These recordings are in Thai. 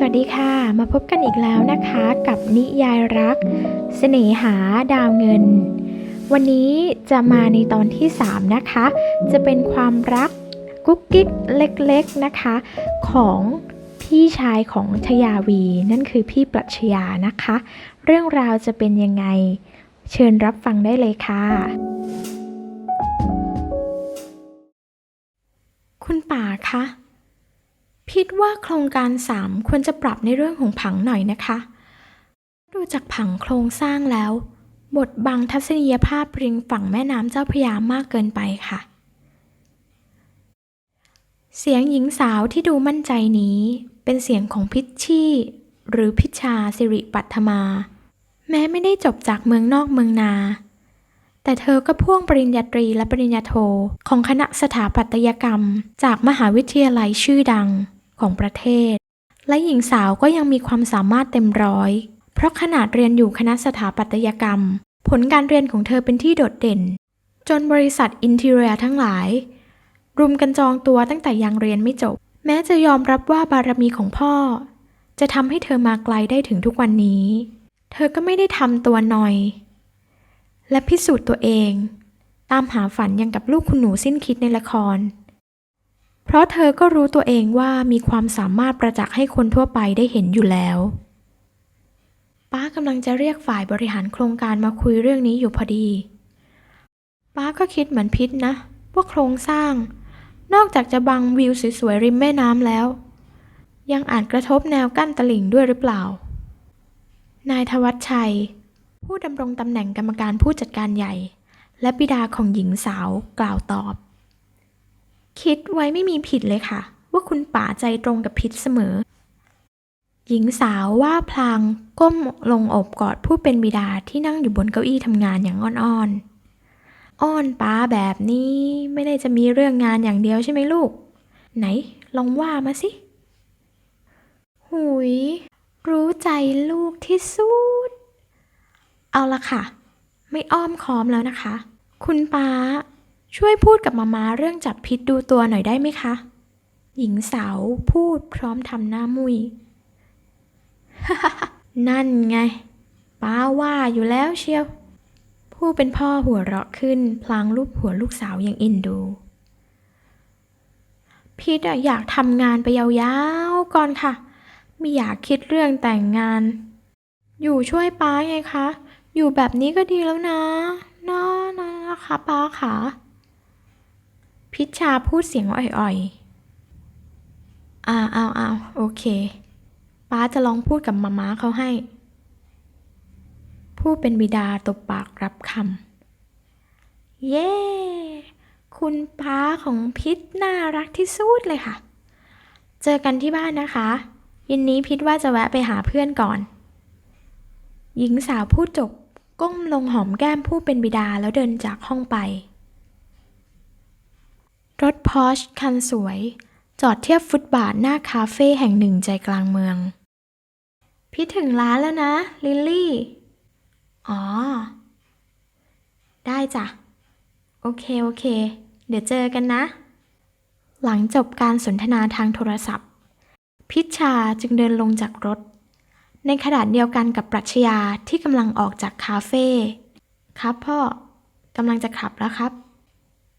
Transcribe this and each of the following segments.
สวัสดีค่ะมาพบกันอีกแล้วนะคะกับนิยายรักเสน่หาดาวเงิน วันนี้จะมาในตอนที่ 3 นะคะ จะเป็นความรักกุ๊กกิ๊กเล็กๆนะคะ ของพี่ชายของชยาวี นั่นคือพี่ปรัชญานะคะ เรื่องราวจะเป็นยังไง เชิญรับฟังได้เลยค่ะ คุณป่าคะ พิดว่าโครงการ 3 ควรจะปรับในเรื่องของผังหน่อยนะคะ ดูจากผังโครงสร้างแล้ว บทบังทัศนียภาพริมฝั่งแม่น้ำเจ้าพระยามากเกินไปค่ะ เสียงหญิงสาวที่ดูมั่นใจนี้ เป็นเสียงของพิชชี่หรือพิชชาสิริปัทมา แม้ไม่ได้จบจากเมืองนอกเมืองนา แต่เธอก็พ่วงปริญญาตรีและปริญญาโทของคณะสถาปัตยกรรม จากมหาวิทยาลัยชื่อดัง ของประเทศ และหญิงสาวก็ยังมีความสามารถเต็มร้อย เพราะขนาดเรียนอยู่คณะสถาปัตยกรรม ผลการเรียนของเธอเป็นที่โดดเด่น จนบริษัทอินทีเรียทั้งหลาย รุมกันจองตัวตั้งแต่ยังเรียนไม่จบ แม้จะยอมรับว่าบารมีของพ่อ จะทำให้เธอมาไกลได้ถึงทุกวันนี้ เธอก็ไม่ได้ทำตัวนอย และพิสูจน์ตัวเองตามหาฝันยังกับลูกคุณหนูสิ้นคิดในละคร เพราะเธอก็รู้ตัวเองว่ามีความสามารถประจักษ์ให้คนทั่วไปได้เห็นอยู่แล้ว ป้ากำลังจะเรียกฝ่ายบริหารโครงการมาคุยเรื่องนี้อยู่พอดี ป้าก็คิดเหมือนพิษนะ ว่าโครงสร้าง นอกจากจะบังวิวสวยๆริมแม่น้ำแล้ว ยังอาจกระทบแนวกั้นตลิ่งด้วยหรือเปล่า นายทวัชชัย ผู้ดำรงตำแหน่งกรรมการผู้จัดการใหญ่ และบิดาของหญิงสาวกล่าวตอบ คิดไว้ไม่มีผิดเลยค่ะ ว่าคุณป๋าใจตรงกับพิษเสมอ หญิงสาวว่าพลางก้มลงอบกอดผู้เป็นบิดาที่นั่งอยู่บนเก้าอี้ทำงานอย่างอ่อนๆ อ้อนป้าแบบนี้ไม่ได้จะมีเรื่องงานอย่างเดียวใช่ไหมลูก ไหนลองว่ามาสิหุย รู้ใจลูกที่สุด เอาละค่ะ ไม่อ้อมค้อมแล้วนะคะ คุณป้า ช่วยพูดกับมามาเรื่องจับพิษดูตัวหน่อยได้ไหมคะ หญิงสาวพูดพร้อมทำหน้ามุย นั่นไง ป้าว่าอยู่แล้วเชียว ผู้เป็นพ่อหัวเราะขึ้น พลางลูบหัวลูกสาวอย่างเอ็นดู พิษอยากทำงานไปยาวๆก่อนค่ะ ไม่อยากคิดเรื่องแต่งงาน อยู่ช่วยป้าไงคะ อยู่แบบนี้ก็ดีแล้วนะนะนะนะคะป้าค่ะ พิชชาพูดเสียงอ่อยๆอ่าอ้าวอ้าวโอเค ป้าจะลองพูดกับมาม้าเขาให้ ผู้เป็นบิดาตบปากรับคำ เย้ คุณป้าของพิษน่ารักที่สุดเลยค่ะ เจอกันที่บ้านนะคะ ยินนี้พิษว่าจะแวะไปหาเพื่อนก่อน หญิงสาวพูดจบก้มลงหอมแก้มผู้เป็นบิดาแล้วเดินจากห้องไป รถพอชคันสวย จอดเทียบฟุตบาทหน้าคาเฟ่แห่งหนึ่งใจกลางเมือง พี่ถึงร้านแล้วนะ ลิลลี่ อ๋อ ได้จ้ะ โอเค โอเค เดี๋ยวเจอกันนะ หลังจบการสนทนาทางโทรศัพท์ พิชชาจึงเดินลงจากรถ ในขณะเดียวกันกับปรัชญาที่กำลังออกจากคาเฟ่ ครับพ่อกำลังจะขับแล้วครับ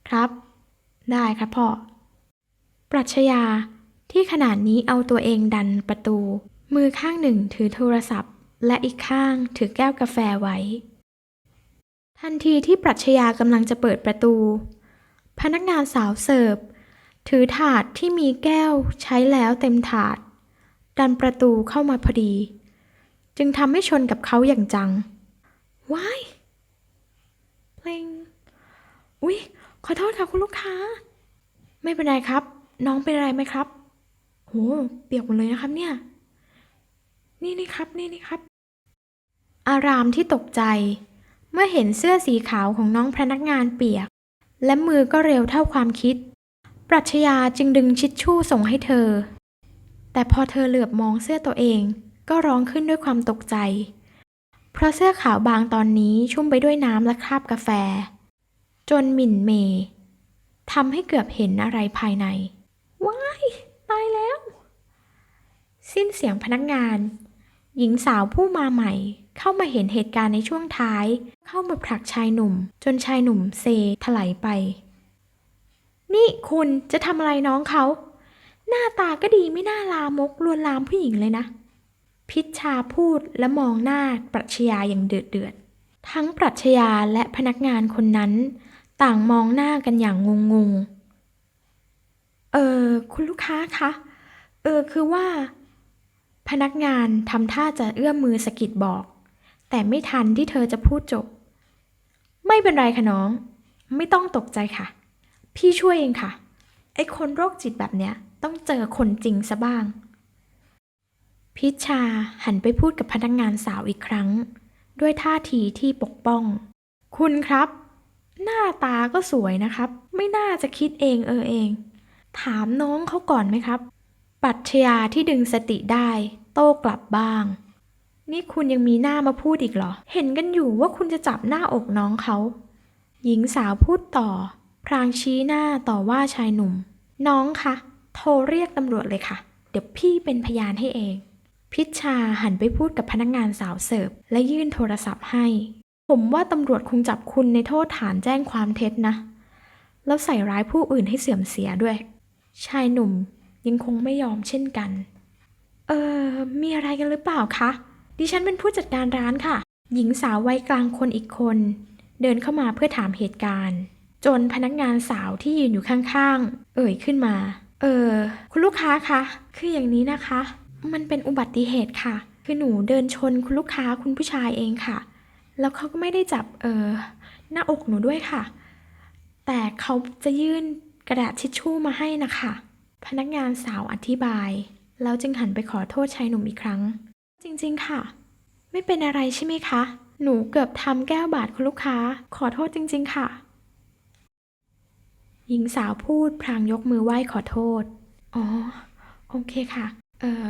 ครับ ได้ครับพ่อ ปรัชญาที่ขนาดนี้เอาตัวเองดันประตู มือข้างหนึ่งถือโทรศัพท์ และอีกข้างถือแก้วกาแฟไว้ ทันทีที่ปรัชญากำลังจะเปิดประตู พนักงานสาวเสิร์ฟ ถือถาดที่มีแก้วใช้แล้วเต็มถาด ดันประตูเข้ามาพอดี จึงทำให้ชนกับเขาอย่างจังว้ายเพลงอุ๊ยขอโทษค่ะคุณลูกค้า ไม่เป็นไรครับ น้องเป็นอะไรไหมครับ โห เปียกหมดเลยนะครับเนี่ย นี่นี่ครับ นี่นี่ครับ อารามที่ตกใจ เมื่อเห็นเสื้อสีขาวของน้องพนักงานเปียก และมือก็เร็วเท่าความคิด ปรัชญาจึงดึงชิดชู่ส่งให้เธอ แต่พอเธอเหลือบมองเสื้อตัวเอง ก็ร้องขึ้นด้วยความตกใจ เพราะเสื้อขาวบางตอนนี้ชุ่มไปด้วยน้ำและคราบกาแฟ จนหมิ่นเมย ทำให้เกือบเห็นอะไรภายใน ว้าย ตายแล้ว สิ้นเสียงพนักงาน หญิงสาวผู้มาใหม่ เข้ามาเห็นเหตุการณ์ในช่วงท้าย เข้ามาผลักชายหนุ่ม จนชายหนุ่มเซถลายไป นี่คุณจะทำอะไรน้องเขา หน้าตาก็ดีไม่น่าลามกลวนลามผู้หญิงเลยนะ พิชชาพูดและมองหน้าปรัชญาอย่างเดือดเดือดทั้งปรัชญาและพนักงานคนนั้น ต่างมองหน้ากันอย่างงงงๆเออคุณลูกค้าคะ เออคือว่า พนักงานทำท่าจะเอื้อมมือสะกิดบอก แต่ไม่ทันที่เธอจะพูดจบ ไม่เป็นไรค่ะน้อง ไม่ต้องตกใจค่ะ พี่ช่วยเองค่ะ ไอ้คนโรคจิตแบบเนี้ย ต้องเจอคนจริงซะบ้าง พิชชาหันไปพูดกับพนักงานสาวอีกครั้ง ด้วยท่าทีที่ปกป้อง คุณครับ หน้าตาก็สวยนะครับ ไม่น่าจะคิดเองเออเอง ถามน้องเขาก่อนไหมครับ ปัชญาที่ดึงสติได้ โต้กลับบ้าง นี่คุณยังมีหน้ามาพูดอีกเหรอ เห็นกันอยู่ว่าคุณจะจับหน้าอกน้องเขา หญิงสาวพูดต่อ พรางชี้หน้าต่อว่าชายหนุ่ม น้องคะ โทรเรียกตำรวจเลยค่ะ เดี๋ยวพี่เป็นพยานให้เอง พิชชาหันไปพูดกับพนักงานสาวเสิร์ฟและยื่นโทรศัพท์ให้ ผมว่าตำรวจคงจับคุณในโทษฐานแจ้งความเท็จนะ แล้วใส่ร้ายผู้อื่นให้เสื่อมเสียด้วย ชายหนุ่มยังคงไม่ยอมเช่นกัน เออมีอะไรกันหรือเปล่าคะ ดิฉันเป็นผู้จัดการร้านค่ะ หญิงสาววัยกลางคนอีกคน เดินเข้ามาเพื่อถามเหตุการณ์ จนพนักงานสาวที่ยืนอยู่ข้างๆ เอ่ยขึ้นมา เออ คุณลูกค้าคะ คืออย่างนี้นะคะ มันเป็นอุบัติเหตุค่ะ คือหนูเดินชนคุณลูกค้าคุณผู้ชายเองค่ะ แล้วเขาก็ไม่ได้จับเออหน้าอกหนูด้วยค่ะ แต่เขาจะยื่นกระดาษทิชชู่มาให้นะคะ พนักงานสาวอธิบาย แล้วจึงหันไปขอโทษชายหนุ่มอีกครั้ง จริงๆค่ะ ไม่เป็นอะไรใช่ไหมคะ หนูเกือบทำแก้วบาดคุณลูกค้า ขอโทษจริง ๆ ค่ะ หญิงสาวพูดพลางยกมือไหว้ขอโทษ อ๋อ โอเคค่ะ เอ่อ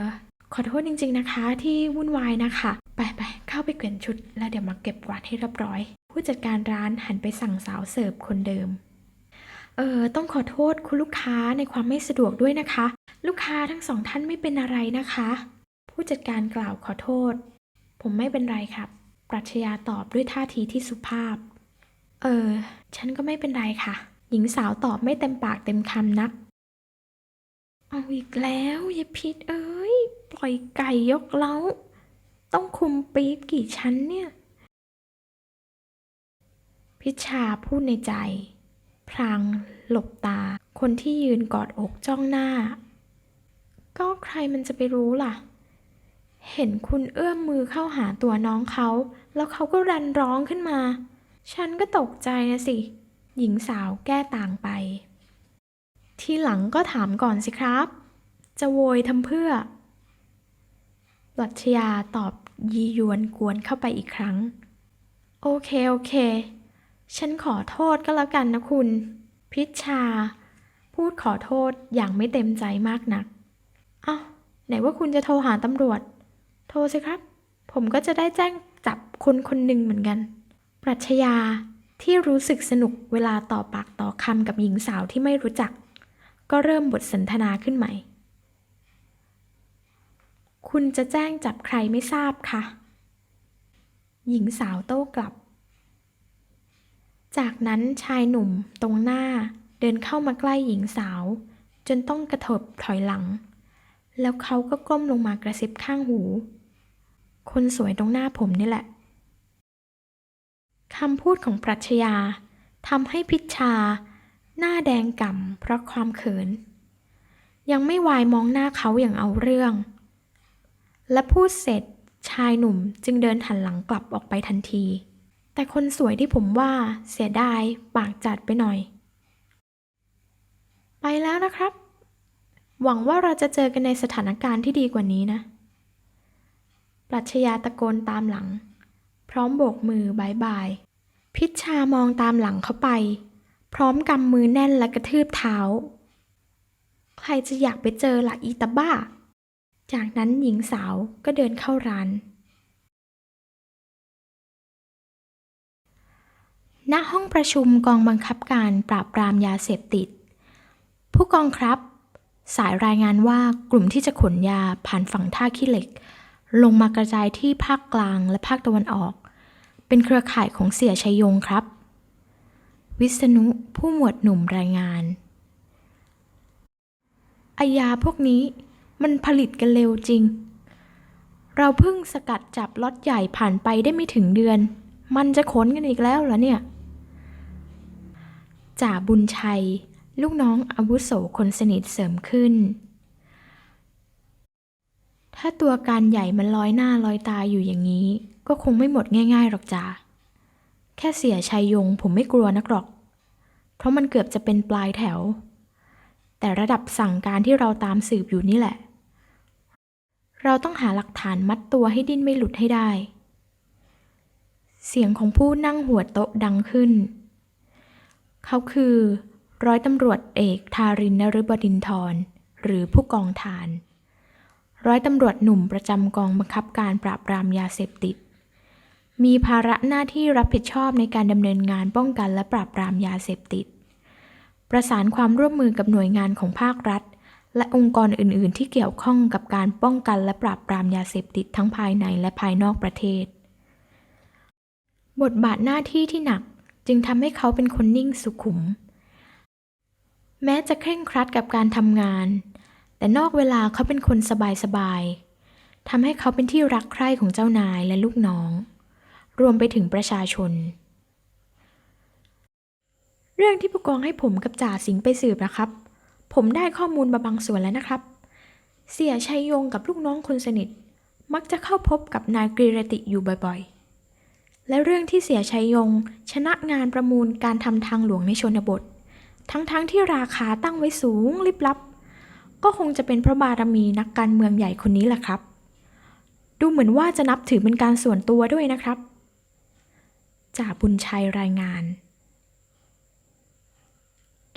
ขอโทษจริง ๆ นะคะที่วุ่นวายนะคะ ไปไปเข้าไปเปลี่ยนชุด แล้วเดี๋ยวมาเก็บกวาดให้เรียบร้อย ผู้จัดการร้านหันไปสั่งสาวเสิร์ฟคนเดิม เออต้องขอโทษคุณลูกค้าในความไม่สะดวกด้วยนะคะ ลูกค้าทั้งสองท่านไม่เป็นอะไรนะคะ ผู้จัดการกล่าวขอโทษ ผมไม่เป็นไรครับ ปรัชญาตอบด้วยท่าทีที่สุภาพ เออ ฉันก็ไม่เป็นไรค่ะ หญิงสาวตอบไม่เต็มปากเต็มคำนัก เอาอีกแล้วยายพิษเอ้ ปล่อยไก่ยกเล้า ต้องคุมปี๊บกี่ชั้นเนี่ย พิชชาพูดในใจ พลางหลบตา คนที่ยืนกอดอกจ้องหน้า ก็ใครมันจะไปรู้ล่ะ เห็นคุณเอื้อมมือเข้าหาตัวน้องเขา แล้วเขาก็รันร้องขึ้นมา ฉันก็ตกใจนะสิ หญิงสาวแก้ต่างไป ทีหลังก็ถามก่อนสิครับจะโวยทำเพื่อ ปรัชญาตอบยียวนกวนเข้าไปอีกครั้ง โอเค โอเค ฉันขอโทษก็แล้วกันนะคุณ พิชชา พูดขอโทษอย่างไม่เต็มใจมากนักอ้าวไหนว่าคุณจะโทรหาตำรวจ โทรสิครับ ผมก็จะได้แจ้งจับคนคนหนึ่งเหมือนกัน ปรัชญาที่รู้สึกสนุกเวลาต่อปากต่อคำกับหญิงสาวที่ไม่รู้จัก ก็เริ่มบทสนทนาขึ้นใหม่ คุณจะแจ้งจับใครไม่ทราบค่ะ หญิงสาวโต้กลับ จากนั้นชายหนุ่มตรงหน้าเดินเข้ามาใกล้หญิงสาว จนต้องกระเถิบถอยหลัง แล้วเขาก็ก้มลงมากระซิบข้างหู คนสวยตรงหน้าผมนี่แหละคำพูดของปรัชญาทำให้พิชชา หน้าแดงก่ำเพราะความเขิน ยังไม่วายมองหน้าเขาอย่างเอาเรื่อง และพูดเสร็จชายหนุ่มจึงเดินหันหลังกลับออกไปทันที แต่คนสวยที่ผมว่าเสียดายปากจัดไปหน่อย ไปแล้วนะครับ หวังว่าเราจะเจอกันในสถานการณ์ที่ดีกว่านี้นะ ปรัชญาตะโกนตามหลัง พร้อมโบกมือบายบาย พิชชามองตามหลังเขาไป พร้อมกำมือแน่นและกระทืบเท้า ใครจะอยากไปเจอละอีตาบ้า จากนั้นหญิงสาวก็เดินเข้าร้าน ณ ห้องประชุมกองบังคับการปราบปรามยาเสพติด ผู้กองครับ สายรายงานว่ากลุ่มที่จะขนยาผ่านฝั่งท่าขี้เหล็ก ลงมากระจายที่ภาคกลางและภาคตะวันออก เป็นเครือข่ายของเสียชัยยงครับ วิษณุผู้หมวดหนุ่มรายงานไอยาพวกนี้ มันผลิตกันเร็วจริง เราเพิ่งสกัดจับล็อตใหญ่ผ่านไปได้ไม่ถึงเดือน มันจะขนกันอีกแล้วเหรอเนี่ย จ่าบุญชัย ลูกน้องอาวุโสคนสนิทเสริมขึ้น ถ้าตัวการใหญ่มันลอยหน้าลอยตาอยู่อย่างนี้ ก็คงไม่หมดง่ายๆหรอกจ่าแค่เสียชัยยงผมไม่กลัวนักหรอก เพราะมันเกือบจะเป็นปลายแถว แต่ระดับสั่งการที่เราตามสืบอยู่นี่แหละ เราต้องหาหลักฐานมัดตัวให้ดิ้นไม่หลุดให้ได้ เสียงของผู้นั่งหัวโต๊ะดังขึ้น เขาคือ ร้อยตำรวจเอกทารินนฤบดินทรหรือผู้กองทาน ร้อยตำรวจหนุ่มประจำกองบังคับการปราบปรามยาเสพติด มีภาระหน้าที่รับผิดชอบในการดำเนินงานป้องกันและปราบปรามยาเสพติด ประสานความร่วมมือกับหน่วยงานของภาครัฐ และองค์กรอื่น ๆ ที่เกี่ยวข้องกับการป้องกันและปราบปรามยาเสพติดทั้งภายในและภายนอกประเทศ บทบาทหน้าที่ที่หนักจึงทำให้เขาเป็นคนนิ่งสุขุม แม้จะเคร่งครัดกับการทำงาน แต่นอกเวลาเขาเป็นคนสบาย ๆทำให้เขาเป็นที่รักใคร่ของเจ้านายและลูกน้อง รวมไปถึงประชาชน เรื่องที่ผู้กองให้ผมกับจ่าสิงห์ไปสืบนะครับ ผมได้ข้อมูลมาบางส่วนแล้วนะครับ เสียชัยยงกับลูกน้องคนสนิท มักจะเข้าพบกับนายกรีรติอยู่บ่อยๆ และเรื่องที่เสียชัยยง ชนะงานประมูลการทำทางหลวงในชนบท ทั้งๆทที่ราคาตั้งไว้สูงลิบลับ ก็คงจะเป็นเพราะบารมีนักการเมืองใหญ่คนนี้แหละครับ ดูเหมือนว่าจะนับถือเป็นการส่วนตัวด้วยนะครับจ่าบุญชัยรายงาน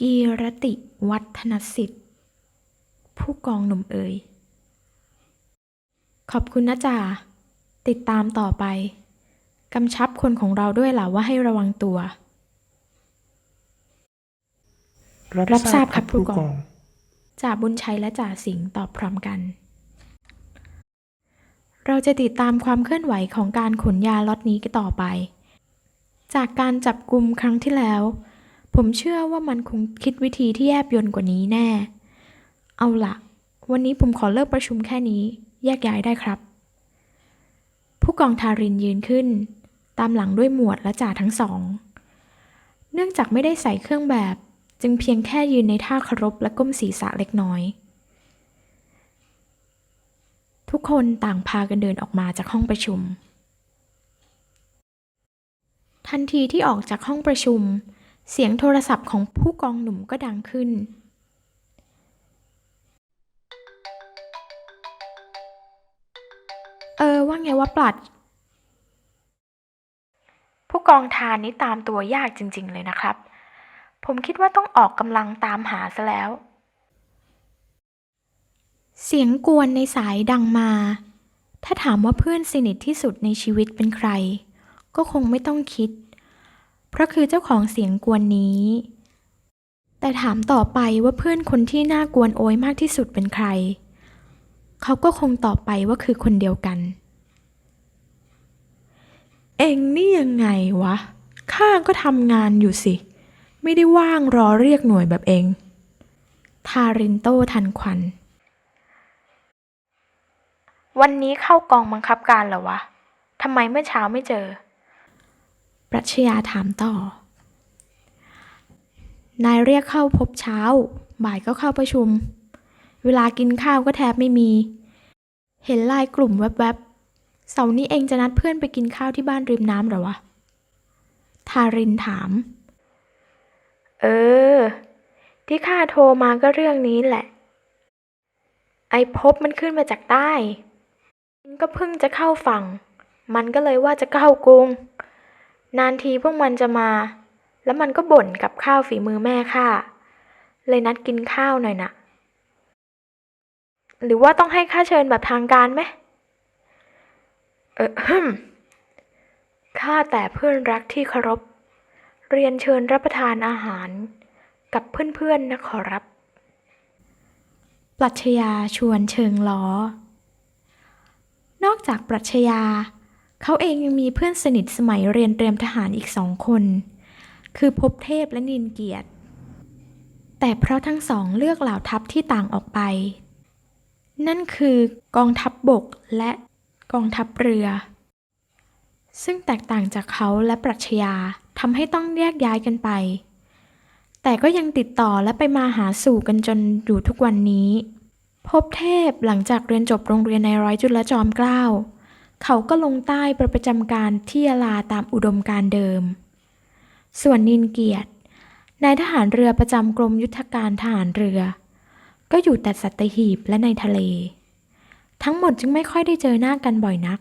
กีรติวัฒนสิทธิ์ ผู้กองหนุ่มเอ่ยขอบคุณนะจ่าติดตามต่อไป กำชับคนของเราด้วยล่ะว่าให้ระวังตัว รับทราบครับผู้กอง จ่าบุญชัยและจ่าสิงห์ตอบพร้อมกัน เราจะติดตามความเคลื่อนไหวของการขนยาล็อตนี้ต่อไป จากการจับกลุ่มครั้งที่แล้ว ผมเชื่อว่ามันคงคิดวิธีที่แยบยลกว่านี้แน่ เอาละวันนี้ผมขอเลิกประชุมแค่นี้ แยกย้ายได้ครับ ผู้กองทารินยืนขึ้น ตามหลังด้วยหมวดและจ่าทั้งสอง เนื่องจากไม่ได้ใส่เครื่องแบบ จึงเพียงแค่ยืนในท่าเคารพและก้มศีรษะเล็กน้อย ทุกคนต่างพากันเดินออกมาจากห้องประชุม ทันทีที่ออกจากห้องประชุม เสียงโทรศัพท์ของผู้กองหนุ่มก็ดังขึ้น เออ ว่าไงว่าปลัด ผู้กองทานนี้ตามตัวยากจริง ๆ เลยนะครับ ผมคิดว่าต้องออกกำลังตามหาซะแล้ว เสียงกวนในสายดังมา ถ้าถามว่าเพื่อนสนิทที่สุดในชีวิตเป็นใคร ก็คงไม่ต้องคิด เพราะคือเจ้าของเสียงกวนนี้ แต่ถามต่อไปว่าเพื่อนคนที่น่ากวนโอยมากที่สุดเป็นใคร เขาก็คงตอบไปว่าคือคนเดียวกัน เองนี่ยังไงวะ ข้าก็ทำงานอยู่สิ ไม่ได้ว่างรอเรียกหน่วยแบบเอง ทารินโตทันควัน วันนี้เข้ากองบังคับการเหรอวะทำไมเมื่อเช้าไม่เจอ รัชญาถามต่อ นายเรียกเข้าพบเช้า บ่ายก็เข้าประชุม เวลากินข้าวก็แทบไม่มี เห็นไลายกลุ่มแวบๆ เสาร์นี้เองจะนัดเพื่อนไปกินข้าวที่บ้านริมน้ำหรอวะ ทารินถาม เออ ที่ข้าโทรมาก็เรื่องนี้แหละ ไอพบมันขึ้นมาจากใต้มันก็เพิ่งจะเข้าฝั่ง มันก็เลยว่าจะเข้ากรุง นานทีพวกมันจะมา แล้วมันก็บ่นกับข้าวฝีมือแม่ข้าเลยนัดกินข้าวหน่อยนะหรือว่าต้องให้ข้าเชิญแบบทางการไหมเออข้าแต่เพื่อนรักที่เคารพ เรียนเชิญรับประทานอาหารกับเพื่อนๆนะขอรับ ปรัชญาชวนเชิงล้อ นอกจากปรัชญา เขาเองยังมีเพื่อนสนิทสมัยเรียนเตรียมทหารอีกสองคน คือภพเทพและนินเกียรติ แต่เพราะทั้งสองเลือกเหล่าทัพที่ต่างออกไป นั่นคือกองทัพบบกและกองทัพเรือ ซึ่งแตกต่างจากเขาและปรัชญาทำให้ต้องแยกย้ายกันไป แต่ก็ยังติดต่อและไปมาหาสู่กันจนอยู่ทุกวันนี้ พบเทพหลังจากเรียนจบโรงเรียนในร้อยจุลจอมเกล้า เขาก็ลงใต้ไปประจำการที่ยาลาตามอุดมการเดิม ส่วนนินเกียรตินายทหารเรือประจำกรมยุทธการทหารเรือ ก็อยู่แต่สัตหีบและในทะเล ทั้งหมดจึงไม่ค่อยได้เจอหน้ากันบ่อยนัก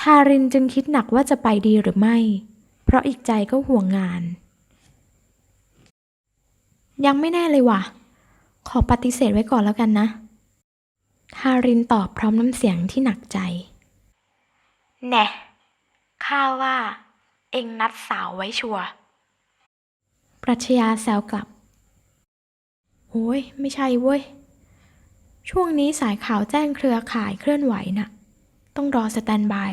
ทารินจึงคิดหนักว่าจะไปดีหรือไม่ เพราะอีกใจก็ห่วงงาน ยังไม่แน่เลยว่ะ ขอปฏิเสธไว้ก่อนแล้วกันนะ ทารินตอบพร้อมน้ำเสียงที่หนักใจ แน่ข้าว่า เอ็งนัดสาวไว้ชัวร์ปรัชญาแซวกลับ โอ้ย ไม่ใช่เว้ย ช่วงนี้สายข่าวแจ้งเครือข่ายเคลื่อนไหวน่ะ ต้องรอสแตนบาย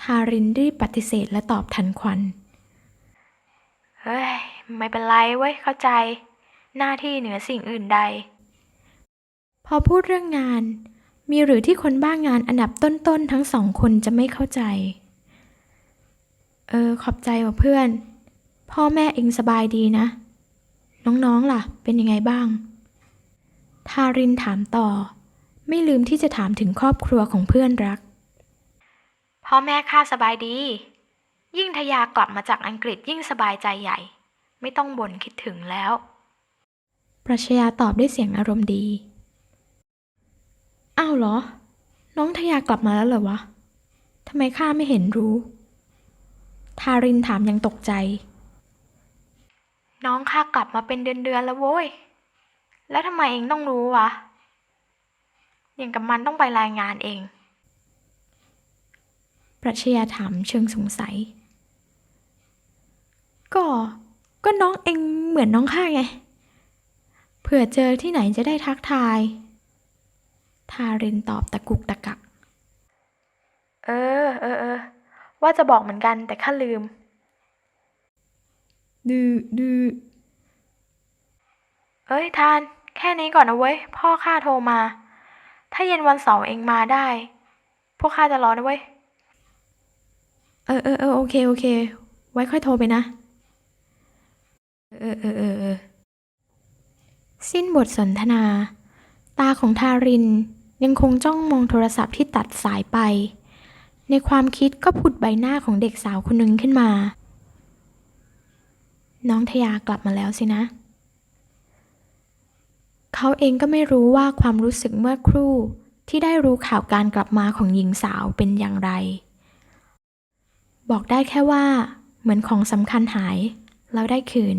ทารินรีบปฏิเสธและตอบทันควัน เฮ้ย ไม่เป็นไรเว้ย เข้าใจ หน้าที่เหนือสิ่งอื่นใด พอพูดเรื่องงาน มีหรือที่คนบ้างงานอันดับต้นๆทั้งสองคนจะไม่เข้าใจ เออ ขอบใจว่ะเพื่อน พ่อแม่เองสบายดีนะ น้องๆล่ะ เป็นยังไงบ้าง ทารินถามต่อ ไม่ลืมที่จะถามถึงครอบครัวของเพื่อนรัก พ่อแม่ข้าสบายดี ยิ่งทยากลับมาจากอังกฤษยิ่งสบายใจใหญ่ ไม่ต้องบ่นคิดถึงแล้ว ปรัชญาตอบด้วยเสียงอารมณ์ดี อ้าวเหรอ น้องทยากลับมาแล้วเหรอวะทำไมข้าไม่เห็นรู้ ทารินถามยังตกใจ น้องข้ากลับมาเป็นเดือนๆแล้วโว้ย แล้วทำไมเองต้องรู้วะ อย่างกับมันต้องไปรายงานเอง ปรัชญาถามเชิงสงสัย ก็ ก็น้องเองเหมือนน้องข้าไง เผื่อเจอที่ไหนจะได้ทักทาย ทารินตอบตะกุกตะกัก เออ เออเออ ว่าจะบอกเหมือนกันแต่ข้าลืม ดื้อดื้อเอ้ยทาน แค่นี้ก่อนนะเว้ย พ่อข้าโทรมา ถ้าเย็นวันเสาร์เองมาได้ พวกข้าจะรอนะเว้ย เออเออเออโอเค โอเค ไว้ค่อยโทรไปนะ เออเออเออเออสิ้นบทสนทนา ตาของทาริน ยังคงจ้องมองโทรศัพท์ที่ตัดสายไป ในความคิดก็ผุดใบหน้าของเด็กสาวคนหนึ่งขึ้นมา น้องทยากลับมาแล้วสินะ เขาเองก็ไม่รู้ว่าความรู้สึกเมื่อครู่ที่ได้รู้ข่าวการกลับมาของหญิงสาวเป็นอย่างไร บอกได้แค่ว่า เหมือนของสำคัญหาย แล้วได้คืน